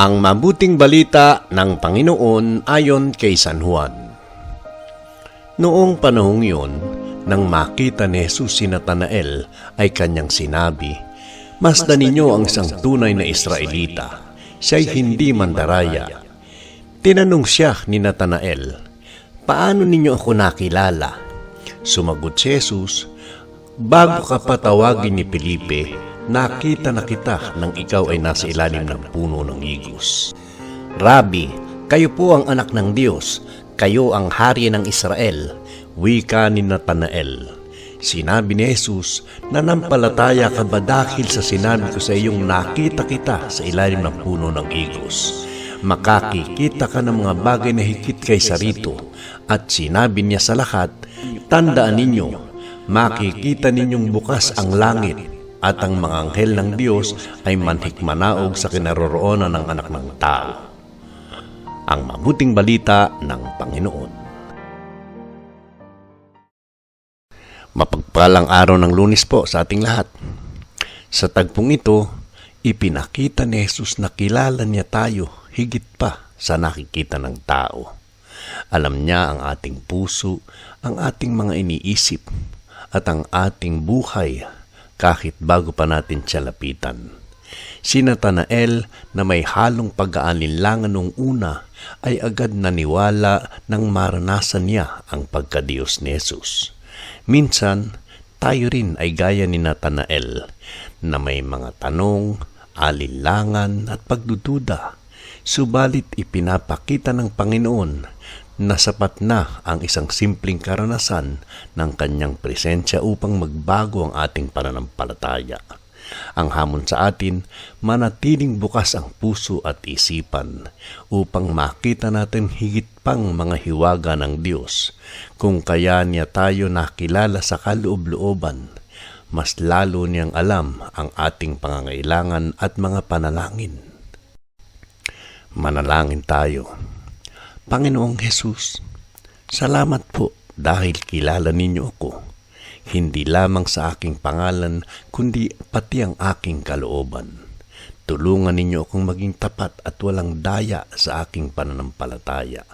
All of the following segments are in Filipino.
Ang mabuting balita ng Panginoon ayon kay San Juan. Noong panahong yun, nang makita ni Jesus si Natanael, ay kanyang sinabi, Masdan ninyo ang isang tunay na Israelita, siya'y hindi mandaraya. Tinanong siya ni Natanael, Paano ninyo ako nakilala? Sumagot si Jesus, Bago ka patawagin ni Felipe, nakita na kita nang ikaw ay nasa ilalim ng puno ng igos. Rabi, kayo po ang anak ng Diyos, kayo ang hari ng Israel, wika ni Natanael. Sinabi ni Jesus, nanampalataya ka ba dahil sa sinabi ko sa iyong nakita kita sa ilalim ng puno ng igos? Makakikita ka ng mga bagay na higit kaysa rito. At sinabi niya sa lahat, tandaan ninyo, makikita ninyong bukas ang langit at ang mga anghel ng Diyos ay manhikmanaog sa kinaroroonan ng anak ng tao. Ang mabuting balita ng Panginoon. Mapagpalang araw ng lunis po sa ating lahat. Sa tagpong ito, ipinakita ni Jesus na kilala niya tayo higit pa sa nakikita ng tao. Alam niya ang ating puso, ang ating mga iniisip, at ang ating buhay kahit bago pa natin siya lapitan. Si Natanael na may halong pag-aalinlangan nung una ay agad naniwala nang maranasan niya ang pagkadiyos ni Jesus. Minsan, tayo rin ay gaya ni Natanael na may mga tanong, alinlangan at pagdududa. Subalit ipinapakita ng Panginoon na sapat na ang isang simpleng karanasan ng kanyang presensya upang magbago ang ating pananampalataya. Ang hamon sa atin, manatiling bukas ang puso at isipan upang makita natin higit pang mga hiwaga ng Diyos. Kung kaya niya tayo nakilala sa kaloob-looban, mas lalo niyang alam ang ating pangangailangan at mga panalangin. Manalangin tayo. Panginoong Hesus, salamat po dahil kilala ninyo ako hindi lamang sa aking pangalan, kundi pati ang aking kalooban. Tulungan ninyo akong maging tapat at walang daya sa aking pananampalataya.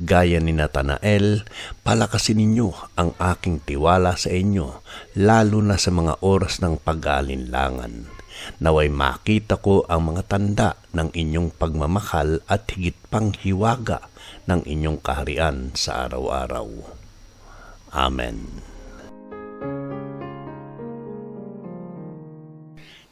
Gaya ni Natanael, palakasin ninyo ang aking tiwala sa inyo, lalo na sa mga oras ng pag-aalinlangan. Naway makita ko ang mga tanda ng inyong pagmamahal at higit pang hiwaga ng inyong kaharian sa araw-araw. Amen.